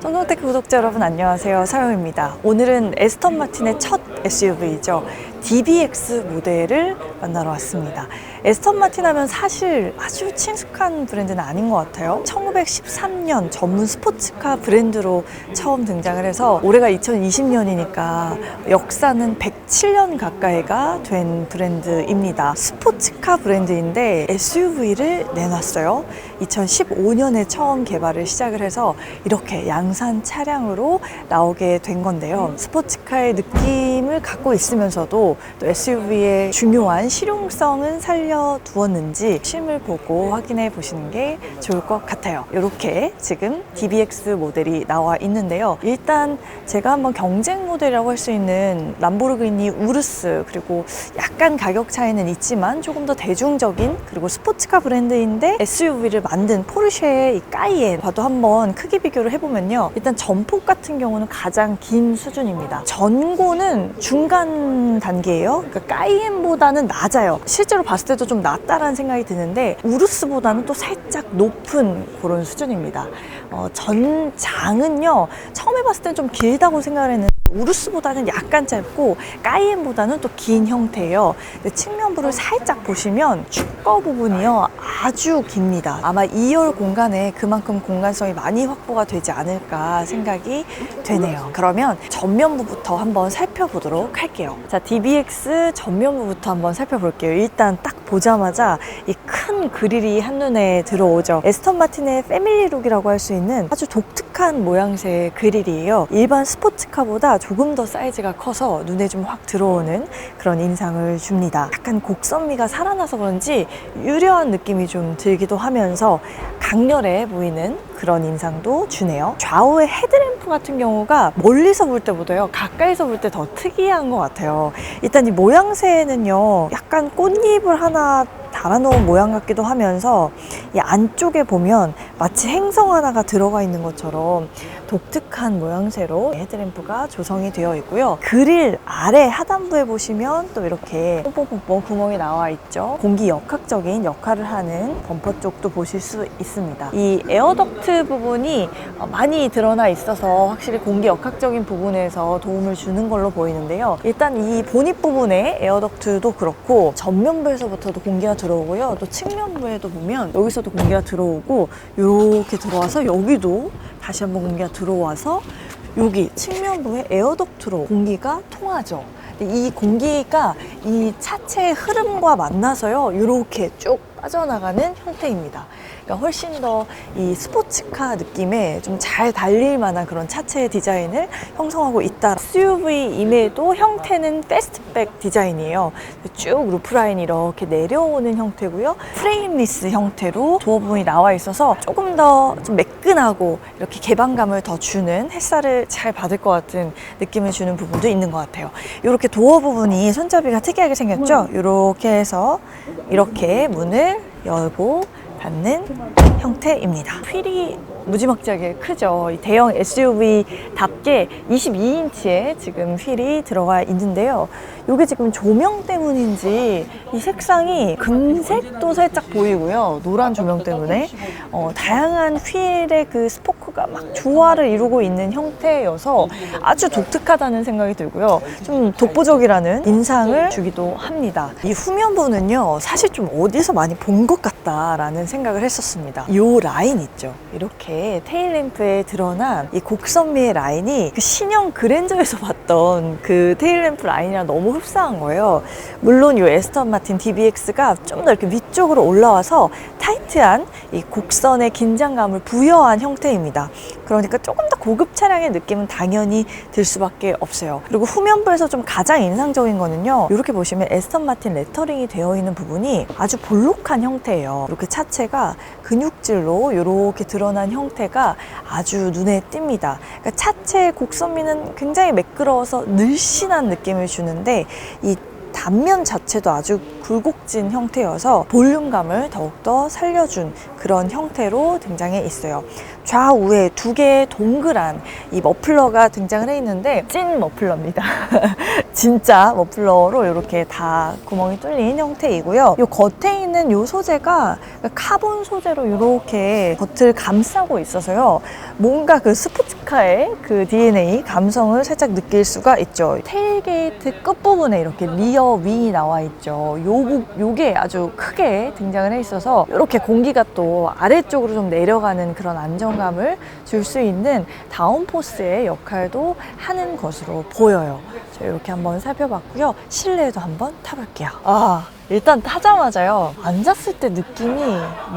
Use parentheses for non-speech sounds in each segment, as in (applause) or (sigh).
쫑쫑테크 구독자 여러분 안녕하세요. 사영입니다. 오늘은 에스턴 마틴의 첫 SUV죠 DBX 모델을 만나러 왔습니다. 에스턴 마틴 하면 사실 아주 친숙한 브랜드는 아닌 것 같아요. 1913년 전문 스포츠카 브랜드로 처음 등장을 해서 올해가 2020년이니까 역사는 107년 가까이가 된 브랜드입니다. 스포츠카 브랜드인데 SUV를 내놨어요. 2015년에 처음 개발을 시작을 해서 이렇게 양산 차량으로 나오게 된 건데요. 스포츠카의 느낌을 갖고 있으면서도 또 SUV의 중요한 실용성은 살려두었는지 실물 보고 확인해 보시는 게 좋을 것 같아요. 이렇게 지금 DBX 모델이 나와 있는데요. 일단 제가 한번 경쟁 모델이라고 할 수 있는 람보르기니 우르스 그리고 약간 가격 차이는 있지만 조금 더 대중적인 그리고 스포츠카 브랜드인데 SUV를 만든 포르쉐의 이 까이엔 봐도 한번 크기 비교를 해보면요. 일단 전폭 같은 경우는 가장 긴 수준입니다. 전고는 중간 단 계예요. 그러니까 까이엔보다는 낮아요. 실제로 봤을 때도 좀 낮다라는 생각이 드는데 우르스보다는 또 살짝 높은 그런 수준입니다. 어, 전장은요. 처음에 봤을 땐 좀 길다고 생각을 했는데 우르스보다는 약간 짧고 까이엔보다는 또 긴 형태예요. 측면부를 살짝 보시면 축거 부분이요 아주 깁니다. 아마 2열 공간에 그만큼 공간성이 많이 확보가 되지 않을까 생각이 되네요. 그러면 전면부부터 한번 살펴보도록 할게요. 자, DBX 전면부부터 한번 살펴볼게요. 일단 딱 보자마자 이 큰 그릴이 한눈에 들어오죠. 에스턴 마틴의 패밀리룩이라고 할 수 있는 아주 독특한 모양새의 그릴이에요. 일반 스포츠카보다 조금 더 사이즈가 커서 눈에 좀 확 들어오는 그런 인상을 줍니다. 약간 곡선미가 살아나서 그런지 유려한 느낌이 좀 들기도 하면서 강렬해 보이는 그런 인상도 주네요. 좌우의 헤드램프 같은 경우가 멀리서 볼 때보다요 가까이서 볼 때 더 특이한 것 같아요. 일단 이 모양새는요 약간 꽃잎을 하나 달아놓은 모양 같기도 하면서 이 안쪽에 보면 마치 행성 하나가 들어가 있는 것처럼 독특한 모양새로 헤드램프가 조성이 되어 있고요. 그릴 아래 하단부에 보시면 또 이렇게 뽕뽕뽕뽕 구멍이 나와 있죠. 공기 역학적인 역할을 하는 범퍼 쪽도 보실 수 있습니다. 이 에어덕트 부분이 어, 많이 드러나 있어서 확실히 공기 역학적인 부분에서 도움을 주는 걸로 보이는데요. 일단 이 보닛 부분에 에어덕트도 그렇고 전면부에서부터도 공기가 들어오고요. 또 측면부에도 보면 여기서도 공기가 들어오고 이렇게 들어와서 여기도 다시 한번 공기가 들어와서 여기 측면부에 에어덕트로 공기가 통하죠. 이 공기가 이 차체의 흐름과 만나서요, 이렇게 쭉 빠져나가는 형태입니다. 그러니까 훨씬 더 이 스포츠카 느낌에 좀잘 달릴 만한 그런 차체 디자인을 형성하고 있다. SUV임에도 형태는 패스트백 디자인이에요. 쭉 루프라인이 이렇게 내려오는 형태고요. 프레임리스 형태로 도어 부분이 나와 있어서 조금 더 좀 매끈하고 이렇게 개방감을 더 주는 햇살을 잘 받을 것 같은 느낌을 주는 부분도 있는 것 같아요. 이렇게 도어 부분이 손잡이가 특이하게 생겼죠? 이렇게 해서 이렇게 문을 열고 닫는 형태입니다. 휠이 무지막지하게 크죠. 이 대형 SUV답게 22인치의 지금 휠이 들어가 있는데요. 이게 지금 조명 때문인지 이 색상이 금색도 살짝 보이고요. 노란 조명 때문에 어, 다양한 휠의 그 스포크가 막 조화를 이루고 있는 형태여서 아주 독특하다는 생각이 들고요. 좀 독보적이라는 인상을 주기도 합니다. 이 후면부는요, 사실 좀 어디서 많이 본 것 같다라는 생각을 했었습니다. 이 라인 있죠. 이렇게 테일램프에 드러난 이 곡선미의 라인이 그 신형 그랜저에서 (laughs) 봤던 그 테일램프 라인이랑 너무 흡사한 거예요. 물론 이 에스턴 마틴 DBX가 좀 더 이렇게 위쪽으로 올라와서 타이트한 이 곡선의 긴장감을 부여한 형태입니다. 그러니까 조금 더 고급 차량의 느낌은 당연히 들 수밖에 없어요. 그리고 후면부에서 좀 가장 인상적인 거는요. 이렇게 보시면 에스턴 마틴 레터링이 되어 있는 부분이 아주 볼록한 형태예요. 이렇게 차체가 근육질로 이렇게 드러난 형태가 아주 눈에 띕니다. 그러니까 차체의 곡선미는 굉장히 매끄러워서 늘씬한 느낌을 주는데 이 단면 자체도 아주 굴곡진 형태여서 볼륨감을 더욱더 살려준 그런 형태로 등장해 있어요. 좌우에 두 개의 동그란 이 머플러가 등장을 해 있는데 찐 머플러입니다. (laughs) 진짜 머플러로 이렇게 다 구멍이 뚫린 형태이고요. 이 겉에 있는 이 소재가 카본 소재로 이렇게 겉을 감싸고 있어서요. 뭔가 그 스포츠카의 그 DNA 감성을 살짝 느낄 수가 있죠. 테일게이트 끝부분에 이렇게 리어 윙이 나와 있죠. 요, 부- 요게 아주 크게 등장을 해 있어서 이렇게 공기가 또 아래쪽으로 좀 내려가는 그런 안정 감을 줄 수 있는 다운포스의 역할도 하는 것으로 보여요. 자, 이렇게 한번 살펴봤고요. 실내에도 한번 타볼게요. 아, 일단 타자마자요. 앉았을 때 느낌이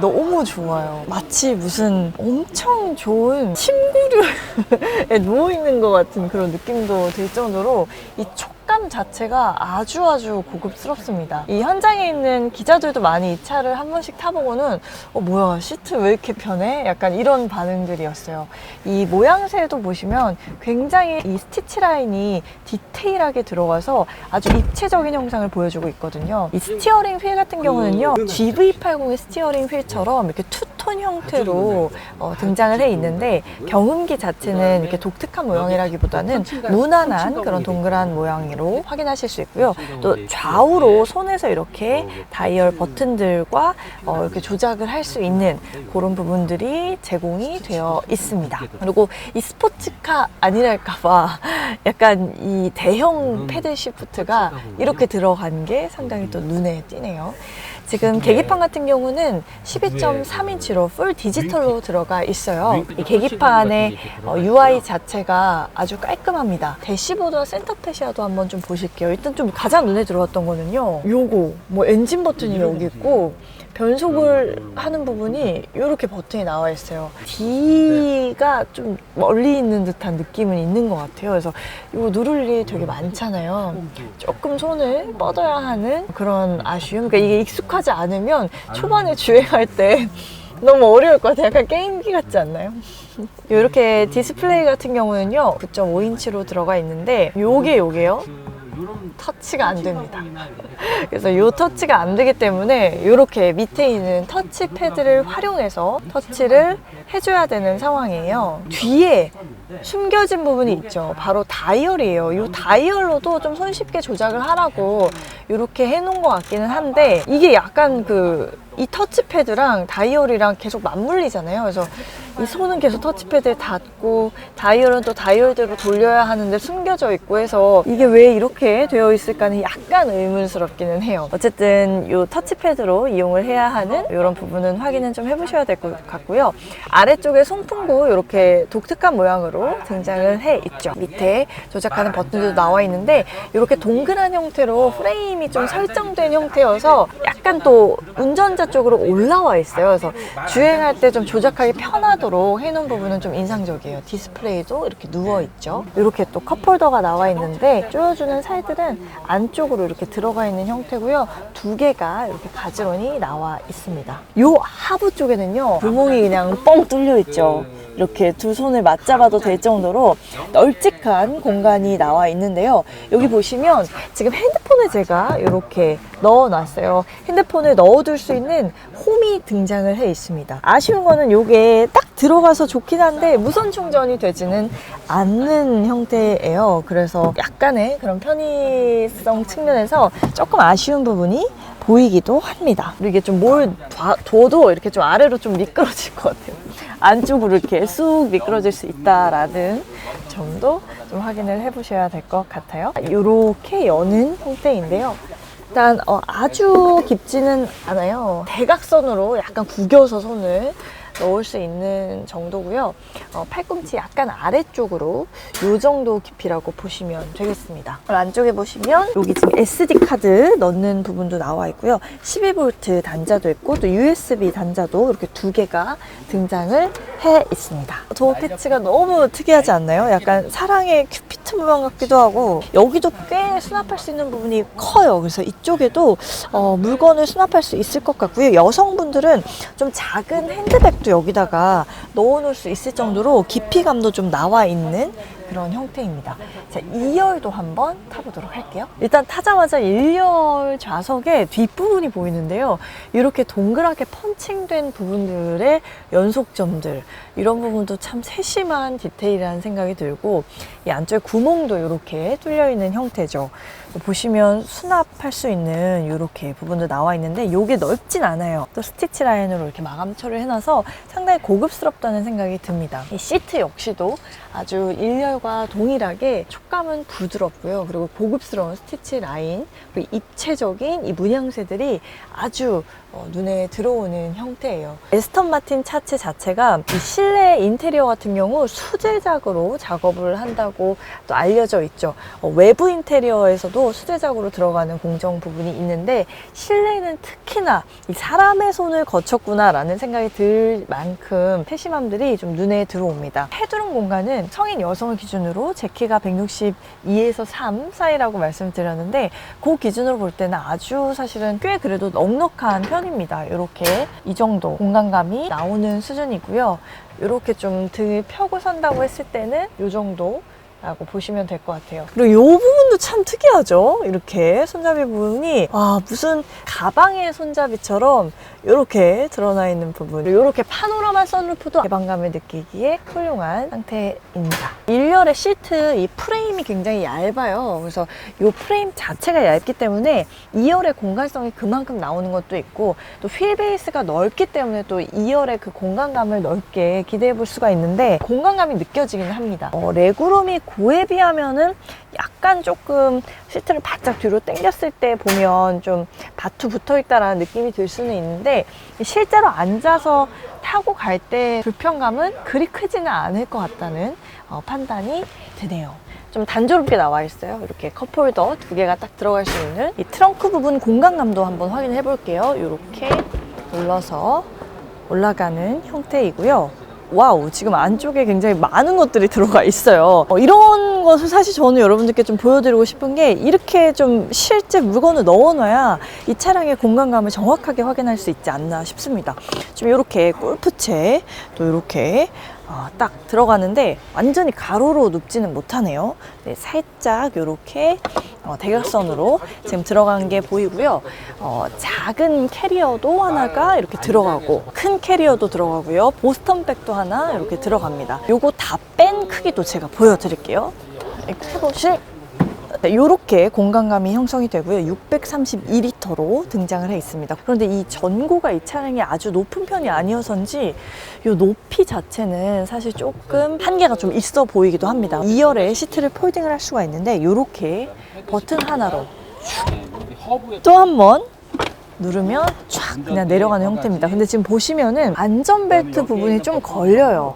너무 좋아요. 마치 무슨 엄청 좋은 침구류에 (laughs) 누워있는 것 같은 그런 느낌도 들 정도로 이 촉 감 자체가 아주 아주 고급스럽습니다. 이 현장에 있는 기자들도 많이 이 차를 한 번씩 타보고는 어, 뭐야, 시트 왜 이렇게 편해? 약간 이런 반응들이었어요. 이 모양새도 보시면 굉장히 이 스티치 라인이 디테일하게 들어가서 아주 입체적인 형상을 보여주고 있거든요. 이 스티어링 휠 같은 경우는요, GV80의 스티어링 휠처럼 이렇게 투톤 형태로 어, 등장을 해 있는데 경운기 자체는 이렇게 독특한 모양이라기보다는 무난한 그런 동그란 모양으로 확인하실 수 있고요. 또 좌우로 손에서 이렇게 다이얼 버튼들과 어, 이렇게 조작을 할 수 있는 그런 부분들이 제공이 되어 있습니다. 그리고 이 스포츠카 아니랄까봐 (laughs) 약간 이 대형 패들 시프트가 이렇게 들어간 게 상당히 또 눈에 띄네요. 지금 계기판 같은 경우는 12.3인치로 풀 디지털로 들어가 있어요. 이 계기판의 어, UI 자체가 아주 깔끔합니다. 대시보드 센터 패시아도 한번 좀 보실게요. 일단 좀 가장 눈에 들어왔던 거는요. 요거 뭐 엔진 버튼이 여기 있고 변속을 하는 부분이 이렇게 버튼이 나와 있어요. D가 좀 멀리 있는 듯한 느낌은 있는 것 같아요. 그래서 이거 누를 일이 되게 많잖아요. 조금 손을 뻗어야 하는 그런 아쉬움. 그러니까 이게 익숙하지 않으면 초반에 주행할 때 (laughs) 너무 어려울 것 같아요. 약간 게임기 같지 않나요? (laughs) 이렇게 디스플레이 같은 경우는요, 9.5인치로 들어가 있는데, 요게 요게요. 터치가 안 됩니다. (laughs) 그래서 이 터치가 안 되기 때문에 이렇게 밑에 있는 터치 패드를 활용해서 터치를 해줘야 되는 상황이에요. 뒤에 숨겨진 부분이 있죠. 바로 다이얼이에요. 이 다이얼로도 좀 손쉽게 조작을 하라고 이렇게 해놓은 것 같기는 한데 이게 약간 그 이 터치패드랑 다이얼이랑 계속 맞물리잖아요. 그래서 이 손은 계속 터치패드에 닿고 다이얼은 또 다이얼대로 돌려야 하는데 숨겨져 있고 해서 이게 왜 이렇게 되어 있을까는 약간 의문스럽기는 해요. 어쨌든 이 터치패드로 이용을 해야 하는 이런 부분은 확인은 좀 해보셔야 될 것 같고요. 아래쪽에 손풍구 이렇게 독특한 모양으로 등장을 해 있죠. 밑에 조작하는 버튼도 나와 있는데 이렇게 동그란 형태로 프레임이 좀 설정된 형태여서 약간 또 운전자 쪽으로 올라와 있어요. 그래서 주행할 때 좀 조작하기 편하도록 해놓은 부분은 좀 인상적이에요. 디스플레이도 이렇게 누워 있죠. 이렇게 또 컵홀더가 나와 있는데 조여주는 살들은 안쪽으로 이렇게 들어가 있는 형태고요. 두 개가 이렇게 가지런히 나와 있습니다. 요 하부 쪽에는요 구멍이 그냥 뻥 뚫려 있죠. 이렇게 두 손을 맞잡아도 될 정도로 널찍한 공간이 나와 있는데요. 여기 보시면 지금 핸드폰을 제가 이렇게 넣어놨어요. 핸드폰을 넣어둘 수 있는 홈이 등장을 해 있습니다. 아쉬운 거는 이게 딱 들어가서 좋긴 한데 무선 충전이 되지는 않는 형태예요. 그래서 약간의 그런 편의성 측면에서 조금 아쉬운 부분이 보이기도 합니다. 그리고 이게 좀 뭘 둬도 이렇게 좀 아래로 좀 미끄러질 것 같아요. 안쪽으로 이렇게 쑥 미끄러질 수 있다라는 점도 좀 확인을 해보셔야 될 것 같아요. 이렇게 여는 형태인데요. 일단 어, 아주 깊지는 않아요. 대각선으로 약간 구겨서 손을 넣을 수 있는 정도고요. 어, 팔꿈치 약간 아래쪽으로 이 정도 깊이라고 보시면 되겠습니다. 안쪽에 보시면 여기 지금 SD 카드 넣는 부분도 나와 있고요. 12V 단자도 있고 또 USB 단자도 이렇게 두 개가 등장을 해 있습니다. 도어 패치가 너무 특이하지 않나요? 약간 사랑의 큐피트 모양 같기도 하고 여기도 꽤 수납할 수 있는 부분이 커요. 그래서 이쪽에도 어, 물건을 수납할 수 있을 것 같고요. 여성분들은 좀 작은 핸드백도 여기다가 넣어놓을 수 있을 정도로 깊이감도 좀 나와 있는 그런 형태입니다. 자, 2열도 한번 타보도록 할게요. 일단 타자마자 1열 좌석의 뒷부분이 보이는데요. 이렇게 동그랗게 펀칭된 부분들의 연속점들, 이런 부분도 참 세심한 디테일이라는 생각이 들고, 이 안쪽에 구멍도 이렇게 뚫려 있는 형태죠. 보시면 수납할 수 있는 이렇게 부분도 나와 있는데 이게 넓진 않아요. 또 스티치 라인으로 이렇게 마감 처리를 해놔서 상당히 고급스럽다는 생각이 듭니다. 이 시트 역시도 아주 1열 과 동일하게 촉감은 부드럽고요. 그리고 고급스러운 스티치 라인, 그리고 입체적인 이 문양새들이 아주 어, 눈에 들어오는 형태예요. 에스턴 마틴 차체 자체가 이 실내 인테리어 같은 경우 수제작으로 작업을 한다고 또 알려져 있죠. 어, 외부 인테리어에서도 수제작으로 들어가는 공정 부분이 있는데 실내는 특히나 이 사람의 손을 거쳤구나라는 생각이 들 만큼 세심함들이 좀 눈에 들어옵니다. 헤드룸 공간은 성인 여성을 기준으로 제 키가 162에서 3 사이라고 말씀드렸는데 그 기준으로 볼 때는 아주 사실은 꽤 그래도 넉넉한 편 입니다. 이렇게 이 정도 공간감이 나오는 수준이고요. 이렇게 좀 등을 펴고 산다고 했을 때는 이 정도 라고 보시면 될 것 같아요. 그리고 이 부분 도 참 특이하죠? 이렇게 손잡이 부분이 와 무슨 가방의 손잡이처럼 이렇게 드러나 있는 부분 이렇게 파노라마 선루프도 개방감을 느끼기에 훌륭한 상태입니다. 1열의 시트 이 프레임이 굉장히 얇아요. 그래서 이 프레임 자체가 얇기 때문에 2열의 공간성이 그만큼 나오는 것도 있고 또 휠 베이스가 넓기 때문에 또 2열의 그 공간감을 넓게 기대해 볼 수가 있는데 공간감이 느껴지긴 합니다. 어, 레그룸이 고에 비하면은 약간 조금 시트를 바짝 뒤로 당겼을 때 보면 좀 바투 붙어 있다라는 느낌이 들 수는 있는데 실제로 앉아서 타고 갈 때 불편감은 그리 크지는 않을 것 같다는 어, 판단이 드네요. 좀 단조롭게 나와 있어요. 이렇게 컵홀더 두 개가 딱 들어갈 수 있는 이 트렁크 부분 공간감도 한번 확인해 볼게요. 이렇게 눌러서 올라가는 형태이고요. 와우, 지금 안쪽에 굉장히 많은 것들이 들어가 있어요. 어, 이런 것을 사실 저는 여러분들께 좀 보여드리고 싶은 게 이렇게 좀 실제 물건을 넣어놔야 이 차량의 공간감을 정확하게 확인할 수 있지 않나 싶습니다. 좀 이렇게 골프채, 또 이렇게 어, 딱 들어가는데 완전히 가로로 눕지는 못하네요. 네, 살짝 이렇게 어, 대각선으로 지금 들어간 게 보이고요. 어, 작은 캐리어도 하나가 이렇게 들어가고 큰 캐리어도 들어가고요. 보스턴백도 하나 이렇게 들어갑니다. 요거 다 뺀 크기도 제가 보여드릴게요. 캐봇이 네, 이렇게 공간감이 형성이 되고요. 632리터로 등장을 해 있습니다. 그런데 이 전고가 이 차량이 아주 높은 편이 아니어서인지 이 높이 자체는 사실 조금 한계가 좀 있어 보이기도 합니다. 2열에 시트를 폴딩을 할 수가 있는데 이렇게 버튼 하나로 또 한 번 누르면 쫙 그냥 내려가는 형태입니다. 근데 지금 보시면은 안전벨트 부분이 좀 걸려요.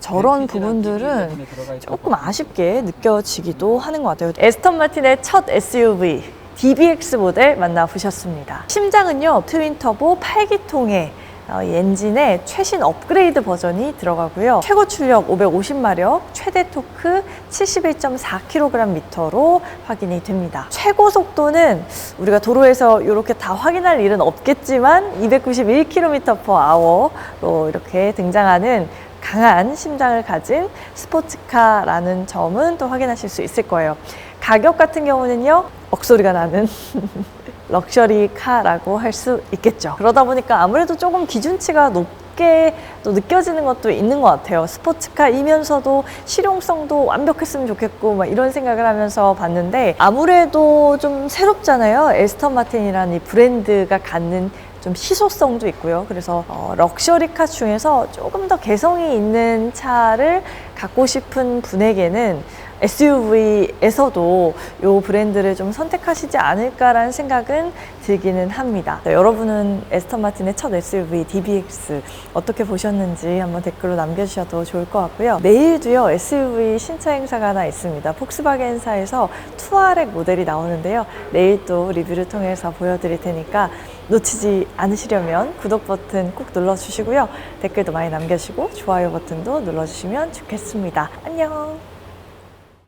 저런 부분들은 조금 아쉽게 느껴지기도 하는 것 같아요. 에스턴 마틴의 첫 SUV DBX 모델 만나보셨습니다. 심장은요 트윈 터보 8기통의 어, 이 엔진에 최신 업그레이드 버전이 들어가고요. 최고 출력 550마력, 최대 토크 71.4kgm로 확인이 됩니다. 최고 속도는 우리가 도로에서 이렇게 다 확인할 일은 없겠지만 291km/h로 이렇게 등장하는 강한 심장을 가진 스포츠카라는 점은 또 확인하실 수 있을 거예요. 가격 같은 경우는요, 억소리가 나는 (laughs) 럭셔리 카라고 할 수 있겠죠. 그러다 보니까 아무래도 조금 기준치가 높게 또 느껴지는 것도 있는 것 같아요. 스포츠카이면서도 실용성도 완벽했으면 좋겠고 막 이런 생각을 하면서 봤는데 아무래도 좀 새롭잖아요. 에스턴 마틴이라는 이 브랜드가 갖는 좀 희소성도 있고요. 그래서 어, 럭셔리카 중에서 조금 더 개성이 있는 차를 갖고 싶은 분에게는 SUV에서도 이 브랜드를 좀 선택하시지 않을까라는 생각은 들기는 합니다. 네, 여러분은 에스턴 마틴의 첫 SUV DBX 어떻게 보셨는지 한번 댓글로 남겨주셔도 좋을 것 같고요. 내일도요 SUV 신차 행사가 하나 있습니다. 폭스바겐사에서 투아렉 모델이 나오는데요. 내일 또 리뷰를 통해서 보여드릴 테니까 놓치지 않으시려면 구독 버튼 꼭 눌러주시고요. 댓글도 많이 남겨주시고 좋아요 버튼도 눌러주시면 좋겠습니다. 안녕.